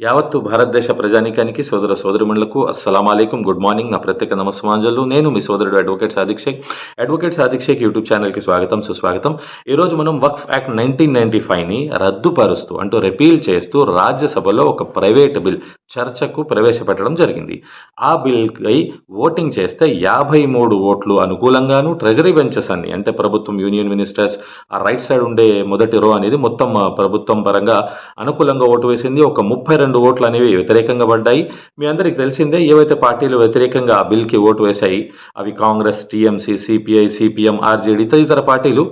యావత్తు భారతదేశ ప్రజానీకానికి సోదర సోదరిమణులకు అస్సలం అయికం గుడ్ మార్నింగ్. నా ప్రత్యేక నమస్మాంజలు నేను మీ సోదరుడు advocate Sadiq Shaik advocate Sadiq Shaik YouTube ఛానల్కి స్వాగతం సుస్వాగతం. ఈరోజు మనం వక్ఫ్ యాక్ట్ నైన్టీన్ నైన్టీ ఫైవ్ని రద్దుపరుస్తూ అంటూ రిపీల్ చేస్తూ రాజ్యసభలో ఒక ప్రైవేట్ బిల్ చర్చకు ప్రవేశపెట్టడం జరిగింది. ఆ బిల్పై ఓటింగ్ చేస్తే యాభై మూడు ఓట్లు అనుకూలంగాను ట్రెజరీ బెంచెస్ అన్ని అంటే ప్రభుత్వం యూనియన్ మినిస్టర్స్ ఆ రైట్ సైడ్ ఉండే మొదటి రో అనేది మొత్తం ప్రభుత్వం పరంగా అనుకూలంగా ఓటు వేసింది. ఒక ముప్పై రెండు ఓట్లు అనేవి వ్యతిరేకంగా పడ్డాయి. మీ అందరికి తెలిసిందే ఏవైతే పార్టీలు వ్యతిరేకంగా ఆ బిల్కి ఓటు వేశాయి అవి Congress TMC CPI CPM RJD తదితర పార్టీలు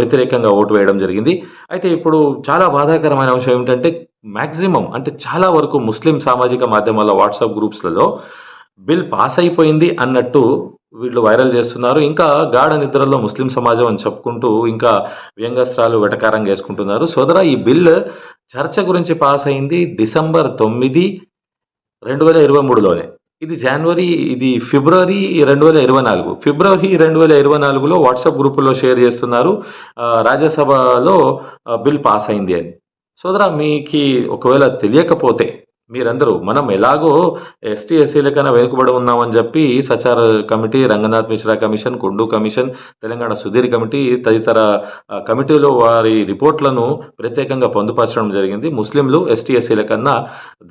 వ్యతిరేకంగా ఓటు వేయడం జరిగింది. అయితే ఇప్పుడు చాలా బాధాకరమైన అంశం ఏమిటంటే మ్యాక్సిమం అంటే చాలా వరకు ముస్లిం సామాజిక మాధ్యమాల వాట్సాప్ గ్రూప్స్లలో బిల్ పాస్ అయిపోయింది అన్నట్టు వీళ్ళు వైరల్ చేస్తున్నారు. ఇంకా గాఢ నిద్రలో ముస్లిం సమాజం అని చెప్పుకుంటూ ఇంకా వ్యంగస్త్రాలు వెటకారం వేసుకుంటున్నారు. సోదరా ఈ బిల్ చర్చ గురించి పాస్ అయింది డిసెంబర్ తొమ్మిది రెండు వేల ఇరవై మూడులోనే. ఇది జనవరి ఇది ఫిబ్రవరి రెండు వేల ఇరవై నాలుగు. ఫిబ్రవరి రెండు వేల ఇరవై నాలుగులో వాట్సాప్ గ్రూపులో షేర్ చేస్తున్నారు. రాజ్యసభలో బిల్ పాస్ అయింది అని. సోదరా మీకు ఒకవేళ తెలియకపోతే మీరందరూ మనం ఎలాగో ఎస్టీ ఎస్సీల కన్నా వెనుకబడి ఉన్నామని చెప్పి Sachar committee Ranganath Mishra commission Kundu commission Telangana Sudhir committee తదితర కమిటీలో వారి రిపోర్ట్లను ప్రత్యేకంగా పొందుపరచడం జరిగింది. ముస్లింలు ఎస్టీ ఎస్సీల కన్నా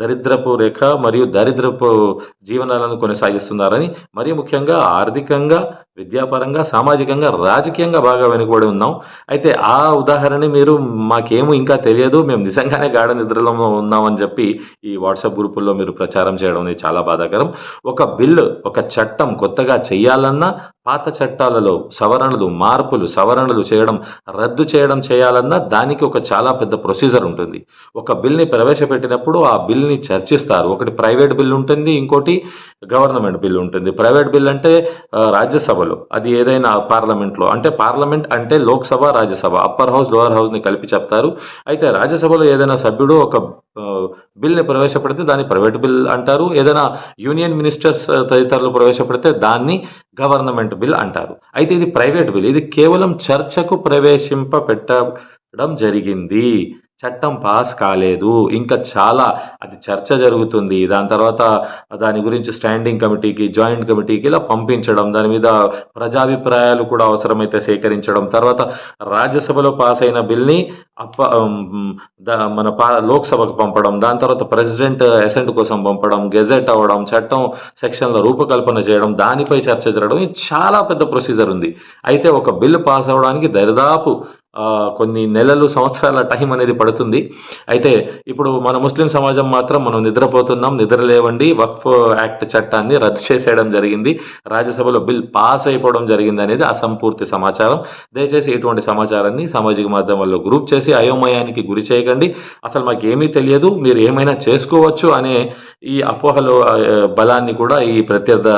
దరిద్రపు రేఖ మరియు దరిద్రపు జీవనాలను కొనసాగిస్తున్నారని మరీ ముఖ్యంగా ఆర్థికంగా విద్యాపరంగా సామాజికంగా రాజకీయంగా బాగా వెనుకబడి ఉన్నాం. అయితే ఆ ఉదాహరణ మీరు మాకేమో ఇంకా తెలియదు. మేము నిజంగానే గాఢ నిద్రలో ఉన్నామని చెప్పి ఈ వాట్సాప్ గ్రూపుల్లో మీరు ప్రచారం చేయడం అనేది చాలా బాధాకరం. ఒక బిల్లు ఒక చట్టం కొత్తగా చేయాలన్నా పాత చట్టాలలో సవరణలు మార్పులు సవరణలు చేయడం రద్దు చేయడం చేయాలన్నా దానికి ఒక చాలా పెద్ద ప్రొసీజర్ ఉంటుంది. ఒక బిల్ని ప్రవేశపెట్టినప్పుడు ఆ బిల్ని చర్చిస్తారు. ఒకటి ప్రైవేట్ బిల్ ఉంటుంది ఇంకోటి గవర్నమెంట్ బిల్ ఉంటుంది. ప్రైవేట్ బిల్ అంటే రాజ్యసభలో. అది ఏదైనా పార్లమెంట్లో. అంటే పార్లమెంట్ అంటే Lok Sabha Rajya Sabha. Upper house lower హౌస్ని కలిపి చెప్తారు. అయితే రాజ్యసభలో ఏదైనా సభ్యుడు ఒక బిల్ని ప్రవేశపెడితే దాన్ని ప్రైవేట్ బిల్ అంటారు. ఏదైనా యూనియన్ మినిస్టర్స్ తదితరులు ప్రవేశపెడితే దాన్ని గవర్నమెంట్ బిల్ అంటారు. అయితే ఇది ప్రైవేట్ బిల్. ఇది కేవలం చర్చకు ప్రవేశింప పెట్టడం జరిగింది. చట్టం పాస్ కాలేదు. ఇంకా చాలా అది చర్చ జరుగుతుంది. దాని తర్వాత దాని గురించి స్టాండింగ్ కమిటీకి జాయింట్ కమిటీకి ఇలా పంపించడం దాని మీద ప్రజాభిప్రాయాలు కూడా అవసరమైతే సేకరించడం తర్వాత రాజ్యసభలో పాస్ అయిన బిల్ని అప్ప దా- మన పా లోక్సభకు పంపడం దాని తర్వాత ప్రెసిడెంట్ అసెంట్ కోసం పంపడం గెజెట్ అవ్వడం చట్టం సెక్షన్ల రూపకల్పన చేయడం దానిపై చర్చ జరగడం ఇది చాలా పెద్ద ప్రొసీజర్ ఉంది. అయితే ఒక బిల్లు పాస్ అవ్వడానికి దరిదాపు కొన్ని నెలలు సంవత్సరాల టైం అనేది పడుతుంది. అయితే ఇప్పుడు మన ముస్లిం సమాజం మాత్రం మనం నిద్రపోతున్నాం నిద్ర లేవండి వక్ఫ్ యాక్ట్ చట్టాన్ని రద్దు చేసేయడం జరిగింది రాజ్యసభలో బిల్ పాస్ అయిపోవడం జరిగింది అనేది అసంపూర్తి సమాచారం. దయచేసి ఇటువంటి సమాచారాన్ని సామాజిక మాధ్యమాల్లో గ్రూప్ చేసి అయోమయానికి గురి చేయకండి. అసలు మాకు ఏమీ తెలియదు మీరు ఏమైనా చేసుకోవచ్చు అనే ఈ అపోహలో బలాన్ని కూడా ఈ ప్రత్యర్థ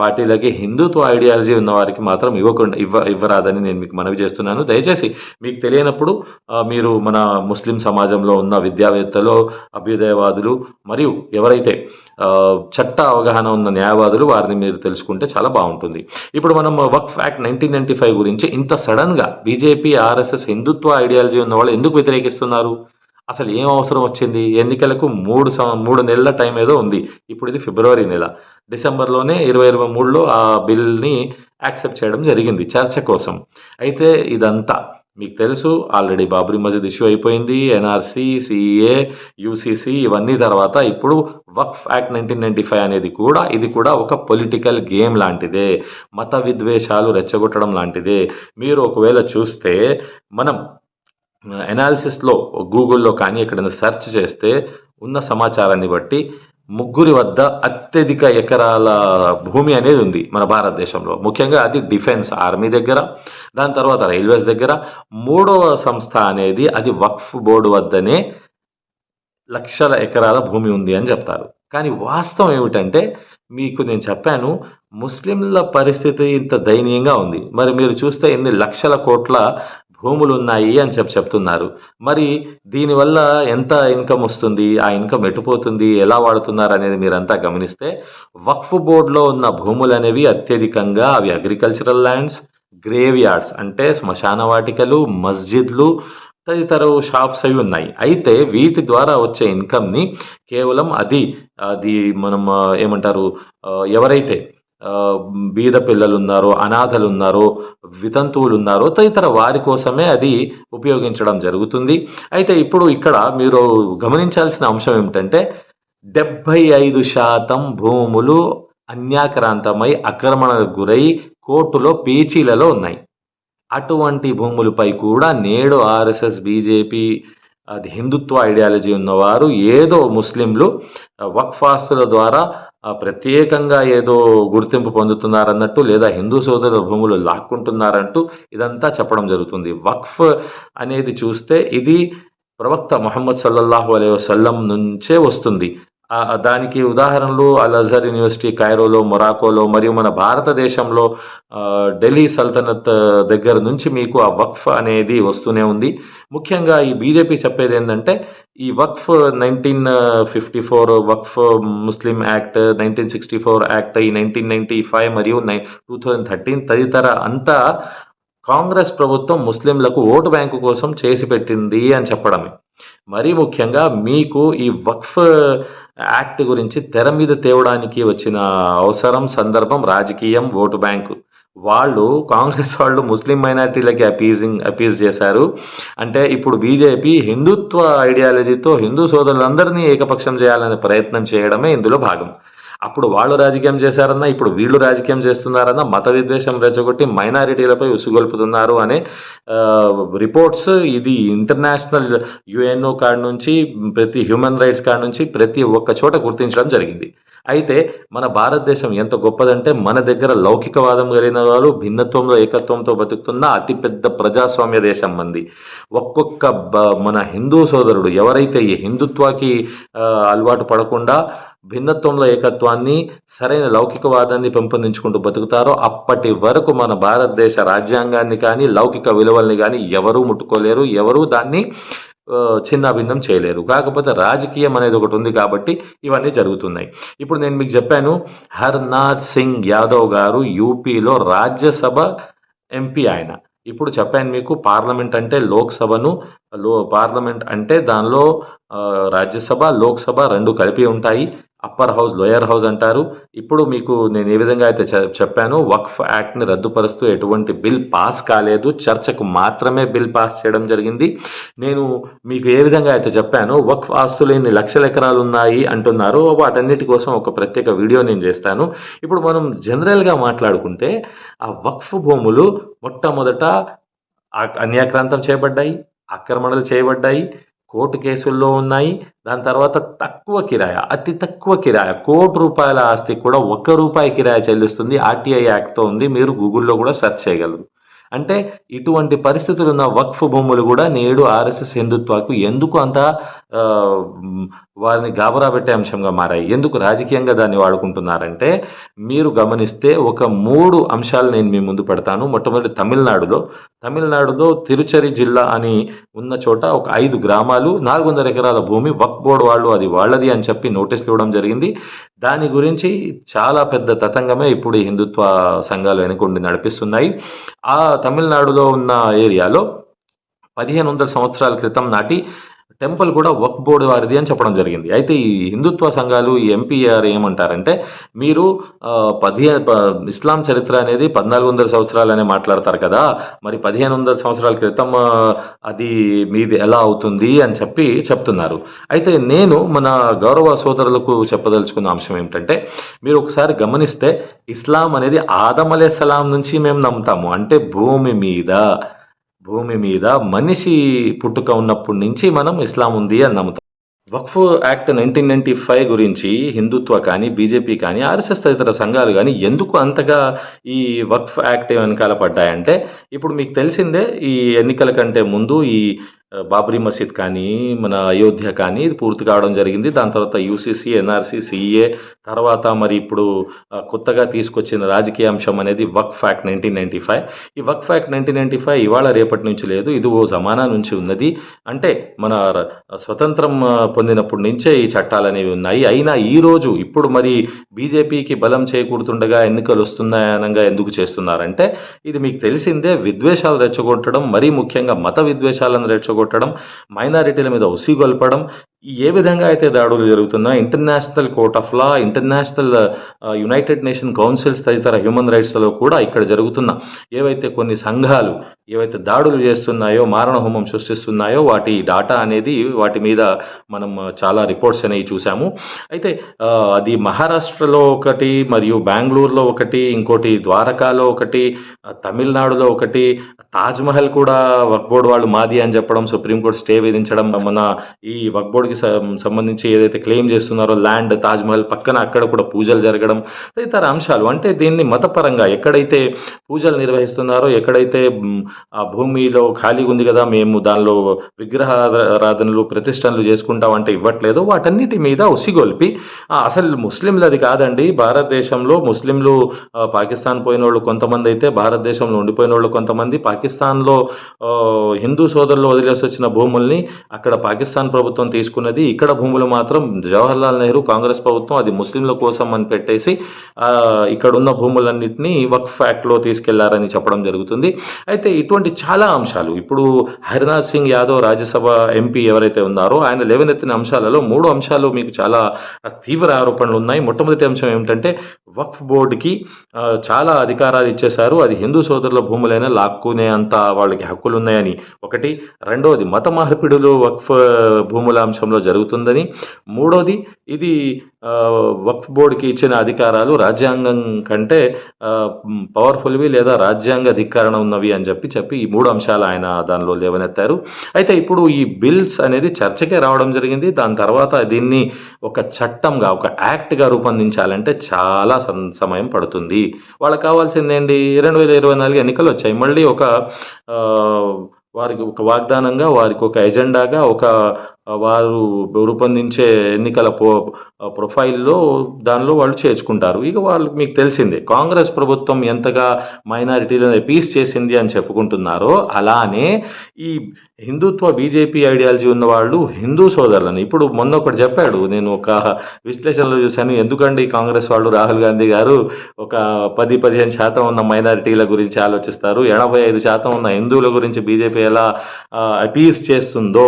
పార్టీలకి హిందుత్వ ఐడియాలజీ ఉన్న వారికి మాత్రం ఇవ్వకుండా ఇవ్వ ఇవ్వరాదని నేను మీకు మనవి చేస్తున్నాను. దయచేసి మీకు తెలియనప్పుడు మీరు మన ముస్లిం సమాజంలో ఉన్న విద్యావేత్తలు అభ్యుదయవాదులు మరియు ఎవరైతే చట్ట అవగాహన ఉన్న న్యాయవాదులు వారిని మీరు తెలుసుకుంటే చాలా బాగుంటుంది. ఇప్పుడు మనం Waqf act nineteen ninety five గురించి ఇంత సడన్గా బీజేపీ ఆర్ఎస్ఎస్ హిందుత్వ ఐడియాలజీ ఉన్న వాళ్ళు ఎందుకు వ్యతిరేకిస్తున్నారు? అసలు ఏం అవసరం వచ్చింది? ఎన్నికలకు మూడు మూడు నెలల టైం ఏదో ఉంది. ఇప్పుడు ఇది ఫిబ్రవరి నెల. డిసెంబర్లోనే ఇరవై ఇరవై మూడులో ఆ బిల్ని యాక్సెప్ట్ చేయడం జరిగింది చర్చ కోసం. అయితే ఇదంతా మీకు తెలుసు ఆల్రెడీ బాబ్రీ మస్జిద్ ఇష్యూ అయిపోయింది ఎన్ఆర్సీ సిఏ యూసీసీ ఇవన్నీ తర్వాత ఇప్పుడు Waqf act nineteen ninety five అనేది కూడా ఇది కూడా ఒక పొలిటికల్ గేమ్ లాంటిదే మత విద్వేషాలు రెచ్చగొట్టడం లాంటిదే. మీరు ఒకవేళ చూస్తే మనం ఎనాలిసిస్లో గూగుల్లో కానీ ఎక్కడైనా సెర్చ్ చేస్తే ఉన్న సమాచారాన్ని బట్టి ముగ్గురి వద్ద అత్యధిక ఎకరాల భూమి అనేది ఉంది మన భారతదేశంలో. ముఖ్యంగా అది డిఫెన్స్ ఆర్మీ దగ్గర దాని తర్వాత రైల్వేస్ దగ్గర. మూడవ సంస్థ అనేది అది వక్ఫ్ బోర్డు వద్దనే లక్షల ఎకరాల భూమి ఉంది అని చెప్తారు. కానీ వాస్తవం ఏమిటంటే మీకు నేను చెప్పాను ముస్లింల పరిస్థితి ఇంత దయనీయంగా ఉంది. మరి మీరు చూస్తే ఎన్ని లక్షల కోట్ల భూములు ఉన్నాయి అని చెప్పి చెప్తున్నారు. మరి దీనివల్ల ఎంత ఇన్కమ్ వస్తుంది? ఆ ఇన్కమ్ ఎటుపోతుంది? ఎలా వాడుతున్నారు అనేది మీరంతా గమనిస్తే వక్ఫ్ బోర్డులో ఉన్న భూములు అనేవి అత్యధికంగా అవి అగ్రికల్చరల్ ల్యాండ్స్ గ్రేవ్ యార్డ్స్ అంటే శ్మశాన వాటికలు మస్జిద్లు తదితర షాప్స్ అవి ఉన్నాయి. అయితే వీటి ద్వారా వచ్చే ఇన్కమ్ని కేవలం అది అది మనం ఏమంటారు ఎవరైతే బీద పిల్లలు ఉన్నారు అనాథలు ఉన్నారు వితంతువులు ఉన్నారు తదితర వారి కోసమే అది ఉపయోగించడం జరుగుతుంది. అయితే ఇప్పుడు ఇక్కడ మీరు గమనించాల్సిన అంశం ఏమిటంటే డెబ్భై ఐదు శాతం భూములు అన్యాక్రాంతమై ఆక్రమణకు గురై కోర్టులో పేచీలలో ఉన్నాయి. అటువంటి భూములపై కూడా నేడు ఆర్ఎస్ఎస్ బీజేపీ అది హిందుత్వ ఐడియాలజీ ఉన్నవారు ఏదో ముస్లింలు వక్ఫాస్తుల ద్వారా ప్రత్యేకంగా ఏదో గుర్తింపు పొందుతున్నారన్నట్టు లేదా హిందూ సోదరుల భూములు లాక్కుంటున్నారంటూ ఇదంతా చెప్పడం జరుగుతుంది. వక్ఫ్ అనేది చూస్తే ఇది ప్రవక్త మొహమ్మద్ సల్లల్లాహు అలై వసల్లం నుంచే వస్తుంది. దానికి ఉదాహరణలు అల్ అజహర్ యూనివర్సిటీ కైరోలో మొరాకోలో మరియు మన భారతదేశంలో ఢిల్లీ సల్తనత్ దగ్గర నుంచి మీకు ఆ వక్ఫ్ అనేది వస్తూనే ఉంది. ముఖ్యంగా ఈ బీజేపీ చెప్పేది ఏంటంటే ఈ Waqf nineteen fifty four Waqf Muslim act nineteen sixty four act ఈ నైన్టీన్ నైన్టీ ఫైవ్ మరియు నై టూ థౌజండ్ థర్టీన్ తదితర అంతా కాంగ్రెస్ ప్రభుత్వం ముస్లింలకు ఓటు బ్యాంకు కోసం చేసి పెట్టింది అని చెప్పడమే. మరీ ముఖ్యంగా మీకు ఈ వక్ఫ్ యాక్ట్ గురించి తెర మీద తేవడానికి వచ్చిన అవసరం సందర్భం రాజకీయం ఓటు బ్యాంకు. వాళ్ళు కాంగ్రెస్ వాళ్ళు ముస్లిం మైనార్టీలకి అపీజింగ్ అపీజ్ చేశారు. అంటే ఇప్పుడు బీజేపీ హిందుత్వ ఐడియాలజీతో హిందూ సోదరులందరినీ ఏకపక్షం చేయాలనే ప్రయత్నం చేయడమే ఇందులో భాగం. అప్పుడు వాళ్ళు రాజకీయం చేశారన్నా ఇప్పుడు వీళ్ళు రాజకీయం చేస్తున్నారన్నా మత విద్వేషం రెచ్చగొట్టి మైనారిటీలపై ఉసుగొల్పుతున్నారు అనే రిపోర్ట్స్ ఇది ఇంటర్నేషనల్ యుఎన్ఓ కాడ నుంచి ప్రతి హ్యూమన్ రైట్స్ కాడ నుంచి ప్రతి ఒక్క చోట గుర్తించడం జరిగింది. అయితే మన భారతదేశం ఎంత గొప్పదంటే మన దగ్గర లౌకికవాదం కలిగిన వాళ్ళు భిన్నత్వంలో ఏకత్వంతో బతుకుతున్న అతిపెద్ద ప్రజాస్వామ్య దేశం మంది. ఒక్కొక్క మన హిందూ సోదరుడు ఎవరైతే ఈ హిందుత్వాకి అలవాటు పడకుండా భిన్నత్వంలో ఏకత్వాన్ని సరైన లౌకికవాదాన్ని పెంపొందించుకుంటూ బతుకుతారో అప్పటి వరకు మన భారతదేశ రాజ్యాంగాన్ని కానీ లౌకిక విలువల్ని కానీ ఎవరూ ముట్టుకోలేరు ఎవరూ దాన్ని చిన్నాభిన్నం చేయలేరు. కాకపోతే రాజకీయం అనేది ఒకటి ఉంది కాబట్టి ఇవన్నీ జరుగుతున్నాయి. ఇప్పుడు నేను మీకు చెప్పాను హర్నాథ్ సింగ్ యాదవ్ గారు యూపీలో రాజ్యసభ ఎంపీ ఆయన. ఇప్పుడు చెప్పాను మీకు పార్లమెంట్ అంటే లోక్సభను లో పార్లమెంట్ అంటే దానిలో రాజ్యసభ లోక్సభ రెండు కలిపి ఉంటాయి. అప్పర్ హౌస్ లోయర్ హౌస్ అంటారు. ఇప్పుడు మీకు నేను ఏ విధంగా అయితే చెప్పాను వక్ఫ్ యాక్ట్ని రద్దుపరుస్తూ ఎటువంటి బిల్ పాస్ కాలేదు. చర్చకు మాత్రమే బిల్ పాస్ చేయడం జరిగింది. నేను మీకు ఏ విధంగా అయితే చెప్పాను వక్ఫ్ ఆస్తులు ఎన్ని లక్షల ఎకరాలు ఉన్నాయి అంటున్నారు వాటన్నిటి కోసం ఒక ప్రత్యేక వీడియో నేను చేస్తాను. ఇప్పుడు మనం జనరల్గా మాట్లాడుకుంటే ఆ వక్ఫ్ భూములు మొట్టమొదట అన్యాక్రాంతం చేయబడ్డాయి ఆక్రమణలు చేయబడ్డాయి. కోర్టు కేసుల్లో ఉన్నాయి. దాని తర్వాత తక్కువ కిరాయ అతి తక్కువ కిరాయ కోటి రూపాయల ఆస్తి కూడా ఒక్క రూపాయి కిరాయ చెల్లిస్తుంది. ఆర్టీఐ యాక్ట్తో ఉంది. మీరు గూగుల్లో కూడా సెర్చ్ చేయగలరు. అంటే ఇటువంటి పరిస్థితులు ఉన్న వక్ఫ్ భూములు కూడా నేడు ఆర్ఎస్ఎస్ హిందుత్వాకు ఎందుకు అంత వారిని గాబరా పెట్టే అంశంగా మారాయి. ఎందుకు రాజకీయంగా దాన్ని వాడుకుంటున్నారంటే మీరు గమనిస్తే ఒక మూడు అంశాలు నేను మీ ముందు పెడతాను. మొట్టమొదటి తమిళనాడులో. తమిళనాడులో తిరుచరి జిల్లా అని ఉన్న చోట ఒక ఐదు గ్రామాలు నాలుగు వందల ఎకరాల భూమి వక్ బోర్డు వాళ్ళు అది వాళ్ళది అని చెప్పి నోటీసులు ఇవ్వడం జరిగింది. దాని గురించి చాలా పెద్ద తతంగమే ఇప్పుడు ఈ హిందుత్వ సంఘాలు వెనుకొండి నడిపిస్తున్నాయి. ఆ తమిళనాడులో ఉన్న ఏరియాలో పదిహేను వందల సంవత్సరాల క్రితం నాటి టెంపుల్ కూడా వక్ బోర్డు వారిది అని చెప్పడం జరిగింది. అయితే ఈ హిందుత్వ సంఘాలు ఈ ఎంపీఆర్ ఏమంటారంటే మీరు పదిహేను ఇస్లాం చరిత్ర అనేది పద్నాలుగు వందల సంవత్సరాలు అనే మాట్లాడతారు కదా మరి పదిహేను వందల సంవత్సరాల క్రితం అది మీది ఎలా అవుతుంది అని చెప్పి చెప్తున్నారు. అయితే నేను మన గౌరవ సోదరులకు చెప్పదలుచుకున్న అంశం ఏమిటంటే మీరు ఒకసారి గమనిస్తే ఇస్లాం అనేది ఆదమలే సలాం నుంచి మేము నమ్ముతాము. అంటే భూమి మీద. భూమి మీద మనిషి పుట్టుక ఉన్నప్పటి నుంచి మనం ఇస్లాం ఉంది అని నమ్ముతాం. Waqf act nineteen ninety five గురించి హిందుత్వ కానీ బీజేపీ కానీ ఆర్ఎస్ఎస్ తదితర సంఘాలు కానీ ఎందుకు అంతగా ఈ వక్ఫ్ యాక్ట్ వెనకాల పడ్డాయంటే ఇప్పుడు మీకు తెలిసిందే ఈ ఎన్నికల కంటే ముందు ఈ బాబ్రీ మసీద్ కానీ మన అయోధ్య కానీ ఇది పూర్తి కావడం జరిగింది. దాని తర్వాత యూసీసీ ఎన్ఆర్సీ సిఏ తర్వాత మరి ఇప్పుడు కొత్తగా తీసుకొచ్చిన రాజకీయ అంశం అనేది వక్ ఫ్యాక్ట్ నైన్టీన్ నైన్టీ ఫైవ్ ఈ వక్ ఫ్యాక్ట్ నైన్టీన్ నైన్టీ ఫైవ్ ఇవాళ రేపటి నుంచి లేదు ఇది ఓ జమానా నుంచి ఉన్నది. అంటే మన స్వతంత్రం పొందినప్పటి నుంచే ఈ చట్టాలు అనేవి ఉన్నాయి. అయినా ఈరోజు ఇప్పుడు మరి బీజేపీకి బలం చేకూరుతుండగా ఎన్నికలు వస్తున్నాయనగా ఎందుకు చేస్తున్నారంటే ఇది మీకు తెలిసిందే విద్వేషాలు రెచ్చగొట్టడం మరీ ముఖ్యంగా మత విద్వేషాలను రెచ్చగొట్టడం మైనారిటీల మీద ఉసిగొల్పడం ఏ విధంగా అయితే దాడులు జరుగుతున్నా international court of law international united nation councils తదితర హ్యూమన్ రైట్స్లో కూడా ఇక్కడ జరుగుతున్న ఏవైతే కొన్ని సంఘాలు ఏవైతే దాడులు చేస్తున్నాయో మారణహోమం సృష్టిస్తున్నాయో వాటి డాటా అనేది వాటి మీద మనం చాలా రిపోర్ట్స్ అనేవి చూసాము అయితే అది మహారాష్ట్రలో ఒకటి మరియు బెంగళూరులో ఒకటి ఇంకోటి ద్వారకాలో ఒకటి తమిళనాడులో ఒకటి తాజ్మహల్ కూడా వక్ బోర్డు వాళ్ళు మాది అని చెప్పడం సుప్రీంకోర్టు స్టే విధించడం మన ఈ వక్ బోర్డుకి సంబంధించి ఏదైతే క్లెయిమ్ చేస్తున్నారో ల్యాండ్ తాజ్మహల్ పక్కన అక్కడ కూడా పూజలు జరగడం తదితర అంశాలు. అంటే దీన్ని మతపరంగా ఎక్కడైతే పూజలు నిర్వహిస్తున్నారో ఎక్కడైతే ఆ భూమిలో ఖాళీగా ఉంది కదా మేము దానిలో విగ్రహారాధనలు ప్రతిష్టనలు చేసుకుంటాం అంటే ఇవ్వట్లేదు. వాటన్నిటి మీద ఉసిగొల్పి అసలు ముస్లింలు అది కాదండి. భారతదేశంలో ముస్లింలు పాకిస్తాన్ పోయిన వాళ్ళు కొంతమంది అయితే భారతదేశంలో ఉండిపోయిన వాళ్ళు కొంతమంది పాకిస్తాన్లో హిందూ సోదరులు వదిలేసి వచ్చిన భూముల్ని అక్కడ పాకిస్తాన్ ప్రభుత్వం తీసుకున్నది. ఇక్కడ భూములు మాత్రం జవహర్లాల్ నెహ్రూ కాంగ్రెస్ ప్రభుత్వం అది ముస్లింల కోసం అని పెట్టేసి ఇక్కడ ఉన్న భూములన్నింటినీ వక్ఫ్ యాక్ట్లో తీసుకెళ్ళారని చెప్పడం జరుగుతుంది. అయితే ఇటువంటి చాలా అంశాలు. ఇప్పుడు హరినాథ్ సింగ్ యాదవ్ రాజ్యసభ ఎంపీ ఎవరైతే ఉన్నారో ఆయన లేవనెత్తిన అంశాలలో మూడు అంశాలు మీకు చాలా తీవ్ర ఆరోపణలు ఉన్నాయి. మొట్టమొదటి అంశం ఏమిటంటే వక్ఫ్ బోర్డుకి చాలా అధికారాలు ఇచ్చేశారు. అది హిందూ సోదరుల భూములైనా లాక్కునే అంత వాళ్ళకి హక్కులు ఉన్నాయని. ఒకటి. రెండవది మత మార్పిడులు వక్ఫ్ భూముల అంశంలో జరుగుతుందని. మూడోది ఇది వక్ఫ్ బోర్డుకి ఇచ్చిన అధికారాలు రాజ్యాంగం కంటే పవర్ఫుల్వి లేదా రాజ్యాంగ ధిక్కరణ ఉన్నవి అని చెప్పి చెప్పి ఈ మూడు అంశాలు ఆయన దానిలో లేవనెత్తారు. అయితే ఇప్పుడు ఈ బిల్స్ అనేది చర్చకే రావడం జరిగింది. దాని తర్వాత దీన్ని ఒక చట్టంగా ఒక యాక్ట్గా రూపొందించాలంటే చాలా సం- సమయం పడుతుంది. వాళ్ళకి కావాల్సిందేంటి? రెండు వేల ఇరవై నాలుగు ఎన్నికలు వచ్చాయి. మళ్ళీ ఒక వారికి ఒక వాగ్దానంగా వారికి ఒక ఎజెండాగా ఒక వారు రూపొందించే ఎన్నికల పో ప్రొఫైల్లో దానిలో వాళ్ళు చేర్చుకుంటారు. ఇక వాళ్ళకి మీకు తెలిసిందే కాంగ్రెస్ ప్రభుత్వం ఎంతగా మైనారిటీలను ఎపీస్ చేసింది అని చెప్పుకుంటున్నారో అలానే ఈ హిందుత్వ బీజేపీ ఐడియాలజీ ఉన్న వాళ్ళు హిందూ సోదరులను. ఇప్పుడు మొన్న ఒకటి చెప్పాడు నేను ఒక విశ్లేషణలో చూశాను ఎందుకండి కాంగ్రెస్ వాళ్ళు రాహుల్ గాంధీ గారు ఒక పది పదిహేను శాతం ఉన్న మైనారిటీల గురించి ఆలోచిస్తారు ఎనభై ఐదు శాతం ఉన్న హిందువుల గురించి బీజేపీ ఎలా అపీస్ చేస్తుందో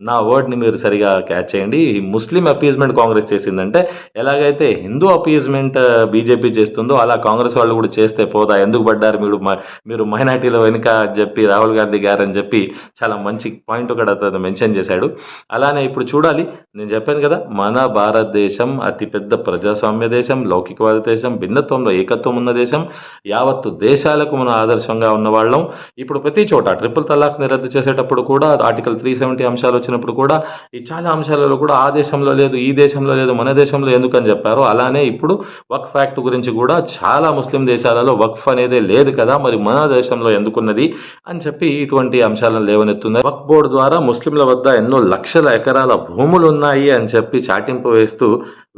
నా వర్డ్ని మీరు సరిగా క్యాచ్ చేయండి. ముస్లిం అపీజ్మెంట్ కాంగ్రెస్ చేసిందంటే ఎలాగైతే హిందూ అపీజ్మెంట్ బీజేపీ చేస్తుందో అలా కాంగ్రెస్ వాళ్ళు కూడా చేస్తే పోదా? ఎందుకు పడ్డారు మీరు మ- మీరు మైనార్టీలో వెనుక అని చెప్పి రాహుల్ గాంధీ గారు అని చెప్పి చాలా మంచి పాయింట్ కూడా అతను మెన్షన్ చేశాడు. అలానే ఇప్పుడు చూడాలి. నేను చెప్పాను కదా మన భారతదేశం అతిపెద్ద ప్రజాస్వామ్య దేశం లౌకికవాద దేశం భిన్నత్వంలో ఏకత్వం ఉన్న దేశం యావత్తు దేశాలకు మనం ఆదర్శంగా ఉన్న వాళ్ళం ఇప్పుడు ప్రతి చోట ట్రిపుల్ తలాక్ని రద్దు చేసేటప్పుడు కూడా ఆర్టికల్ త్రీ సెవెంటీ అంశాలు వచ్చినప్పుడు కూడా ఈ చాలా అంశాలలో కూడా ఆ దేశంలో లేదు ఈ దేశంలో లేదు మన దేశంలో ఎందుకని చెప్పారు అలానే ఇప్పుడు వక్ఫ్ యాక్ట్ గురించి కూడా చాలా ముస్లిం దేశాలలో వక్ఫ్ అనేది లేదు కదా మరి మన దేశంలో ఎందుకున్నది అని చెప్పి ఇటువంటి అంశాలను లేవనెత్తున్నారు. వక్ఫ్ బోర్డు ద్వారా ముస్లింల వద్ద ఎన్నో లక్షల ఎకరాల భూములు ఉన్నాయి అని చెప్పి చాటింపు వేస్తూ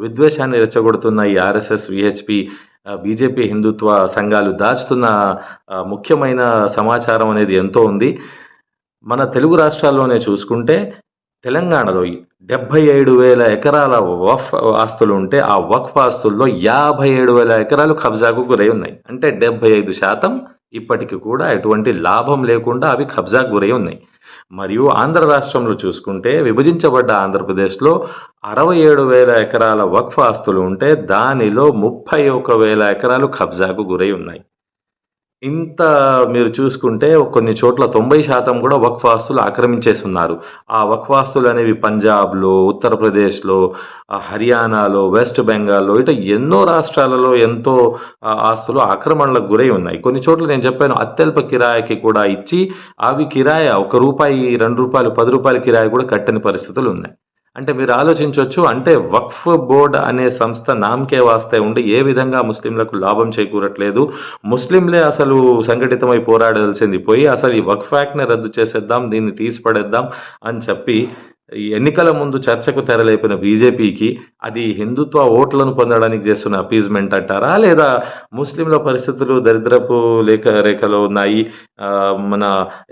విద్వేషాన్ని రెచ్చగొడుతున్న ఈ ఆర్ఎస్ఎస్ విహెచ్పి బీజేపీ హిందుత్వ సంఘాలు దాచుతున్న ముఖ్యమైన సమాచారం అనేది ఎంతో ఉంది. మన తెలుగు రాష్ట్రాల్లోనే చూసుకుంటే తెలంగాణలో డెబ్బై ఏడు వేల ఎకరాల వఫ్ ఆస్తులు ఉంటే ఆ వక్ఫ్ ఆస్తుల్లో యాభై ఏడు వేల ఎకరాలు కబ్జాకు గురై ఉన్నాయి. అంటే డెబ్బై ఐదు శాతం ఇప్పటికి కూడా ఎటువంటి లాభం లేకుండా అవి కబ్జాకు గురై ఉన్నాయి. మరియు ఆంధ్ర రాష్ట్రంలో చూసుకుంటే విభజించబడ్డ ఆంధ్రప్రదేశ్లో అరవై ఏడు వేల ఎకరాల వక్ఫ్ ఆస్తులు ఉంటే దానిలో ముప్పై ఒక వేల ఎకరాలు కబ్జాకు గురై ఉన్నాయి. ఇంత మీరు చూసుకుంటే కొన్ని చోట్ల తొంభై శాతం కూడా వక్ఫాస్తులు ఆక్రమించేస్తున్నారు. ఆక్రమించేసి ఉన్నారు ఆ వక్ఫాస్తులు అనేవి పంజాబ్లో ఉత్తరప్రదేశ్లో హర్యానాలో వెస్ట్ బెంగాల్లో ఇటు ఎన్నో రాష్ట్రాలలో ఎంతో ఆస్తులు ఆక్రమణలకు గురై ఉన్నాయి. కొన్ని చోట్ల నేను చెప్పాను అత్యల్ప కిరాయికి కూడా ఇచ్చి అవి కిరాయ ఒక రూపాయి రెండు రూపాయలు పది రూపాయల కిరాయి కూడా కట్టని పరిస్థితులు ఉన్నాయి. అంటే మీరు ఆలోచించవచ్చు అంటే వక్ఫ్ బోర్డ్ అనే సంస్థ నామకే వాస్తే ఉండి ఏ విధంగా ముస్లింలకు లాభం చేకూరట్లేదు. ముస్లింలే అసలు సంఘటితమై పోరాడాల్సింది. పోయి అసలు ఈ వక్ఫ్ యాక్ట్ని రద్దు చేసేద్దాం దీన్ని తీసిపడేద్దాం అని చెప్పి ఎన్నికల ముందు చర్చకు తెరలేపిన బీజేపీకి అది హిందుత్వ ఓట్లను పొందడానికి చేస్తున్న అపీజ్మెంట్ అంటారా? లేదా ముస్లింల పరిస్థితులు దరిద్రపు లేఖ రేఖలో ఉన్నాయి. మన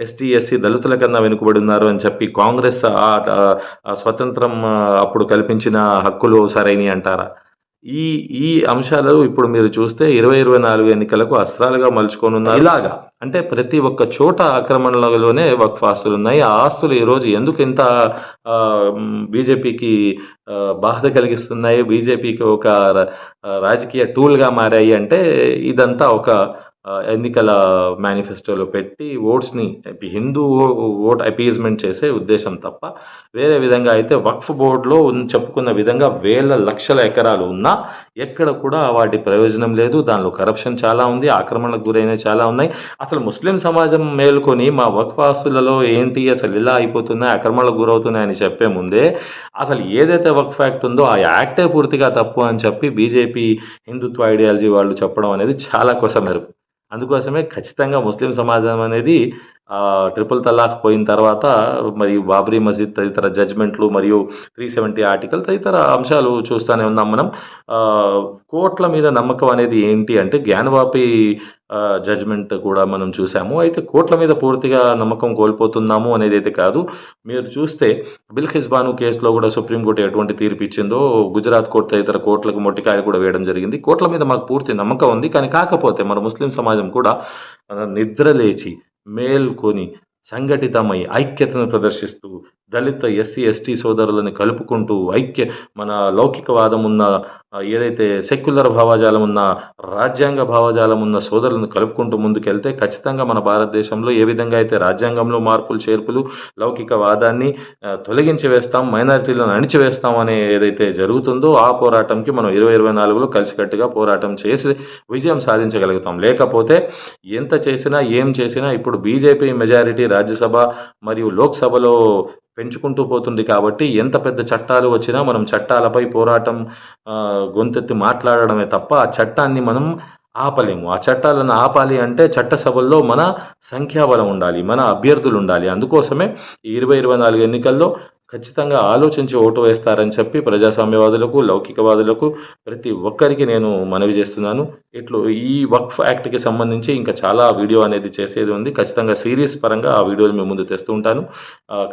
ఎస్టీ ఎస్సీ దళితుల కన్నా వెనుకబడి ఉన్నారు అని చెప్పి కాంగ్రెస్ ఆ స్వతంత్రం అప్పుడు కల్పించిన హక్కులు సరైనవి అంటారా? ఈ ఈ అంశాలు ఇప్పుడు మీరు చూస్తే ఇరవై ఇరవై నాలుగు ఎన్నికలకు అస్త్రాలుగా మలుచుకోనున్నారు ఇలాగా. అంటే ప్రతి ఒక్క చోట ఆక్రమణలలోనే వక్ఫ్ ఆస్తులు ఉన్నాయి ఆ ఆస్తులు ఈరోజు ఎందుకు ఇంత బీజేపీకి బాధ కలిగిస్తున్నాయి? బీజేపీకి ఒక రాజకీయ టూల్గా మారాయి అంటే ఇదంతా ఒక ఎన్నికల మేనిఫెస్టోలో పెట్టి ఓట్స్ని హిందూ ఓట్ అపీజ్మెంట్ చేసే ఉద్దేశం తప్ప వేరే విధంగా అయితే వక్ఫ్ బోర్డులో చెప్పుకున్న విధంగా వేల లక్షల ఎకరాలు ఉన్నా ఎక్కడ కూడా వాటి ప్రయోజనం లేదు. దానిలో కరప్షన్ చాలా ఉంది ఆక్రమణకు గురైన చాలా ఉన్నాయి. అసలు ముస్లిం సమాజం మేల్కొని మా వక్ఫ్ ఆస్తులలో ఏంటి అసలు ఇలా అయిపోతున్నాయి ఆక్రమణలకు గురవుతున్నాయని చెప్పే ముందే అసలు ఏదైతే వక్ఫ్ యాక్ట్ ఉందో ఆ యాక్టే పూర్తిగా తప్పు అని చెప్పి బీజేపీ హిందుత్వ ఐడియాలజీ వాళ్ళు చెప్పడం అనేది చాలా కొసమెరుపు. అందుకోసమే ఖచ్చితంగా ముస్లిం సమాజం అనేది ట్రిపుల్ తలాక్ పోయిన తర్వాత మరి బాబ్రీ మసీద్ తదితర జడ్జ్మెంట్లు మరియు త్రీ సెవెంటీ ఆర్టికల్ తదితర అంశాలు చూస్తూనే ఉన్నాం మనం. కోట్ల కోర్టుల మీద నమ్మకం అనేది ఏంటి అంటే జ్ఞానవాపి జడ్జ్మెంట్ కూడా మనం చూసాము. అయితే కోర్టుల మీద పూర్తిగా నమ్మకం కోల్పోతున్నాము అనేది అయితే కాదు. మీరు చూస్తే బిల్ఖిస్ బాను కేసులో కూడా సుప్రీంకోర్టు ఎటువంటి తీర్పు ఇచ్చిందో గుజరాత్ కోర్టు తదితర కోర్టులకు మొట్టికాయలు కూడా వేయడం జరిగింది. కోర్టుల మీద మాకు పూర్తి నమ్మకం ఉంది. కానీ కాకపోతే మన ముస్లిం సమాజం కూడా నిద్ర నిద్రలేచి మేల్కొని సంఘటితమై ఐక్యతను ప్రదర్శిస్తూ దళిత ఎస్సీ ఎస్టీ సోదరులను కలుపుకుంటూ ఐక్య మన లౌకికవాదం ఉన్న ఏదైతే సెక్యులర్ భావజాలం ఉన్న రాజ్యాంగ భావజాలం ఉన్న సోదరులను కలుపుకుంటూ ముందుకెళ్తే ఖచ్చితంగా మన భారతదేశంలో ఏ విధంగా అయితే రాజ్యాంగంలో మార్పులు చేర్పులు లౌకికవాదాన్ని తొలగించి వేస్తాం మైనారిటీలను అణిచివేస్తాం అనే ఏదైతే జరుగుతుందో ఆ పోరాటంకి మనం ఇరవై ఇరవై నాలుగులో కలిసికట్టుగా పోరాటం చేసి విజయం సాధించగలుగుతాం. లేకపోతే ఎంత చేసినా ఏం చేసినా ఇప్పుడు బీజేపీ మెజారిటీ రాజ్యసభ మరియు లోక్సభలో పెంచుకుంటూ పోతుంది కాబట్టి ఎంత పెద్ద చట్టాలు వచ్చినా మనం చట్టాలపై పోరాటం గొంతెత్తి మాట్లాడడమే తప్ప ఆ చట్టాన్ని మనం ఆపలేము. ఆ చట్టాలను ఆపాలి అంటే చట్టసభల్లో మన సంఖ్యాబలం ఉండాలి మన అభ్యర్థులు ఉండాలి. అందుకోసమే ఈ ఇరవై ఇరవై నాలుగు ఎన్నికల్లో ఖచ్చితంగా ఆలోచించి ఓటు వేస్తారని చెప్పి ప్రజాస్వామ్యవాదులకు లౌకికవాదులకు ప్రతి ఒక్కరికి నేను మనవి చేస్తున్నాను. ఇట్లు ఈ వక్ఫ్ యాక్ట్కి సంబంధించి ఇంకా చాలా వీడియో అనేది చేసేది ఉంది. ఖచ్చితంగా సిరీస్ పరంగా ఆ వీడియోలు మీ ముందు తెస్తూ ఉంటాను.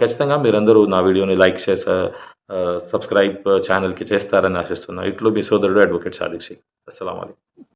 ఖచ్చితంగా మీరందరూ నా వీడియోని లైక్ చేసే సబ్స్క్రైబ్ ఛానల్కి చేస్తారని ఆశిస్తున్నాను. ఇట్లు మీ సోదరుడు అడ్వకేట్ సాదిక్షి. షేక్ అస్సలం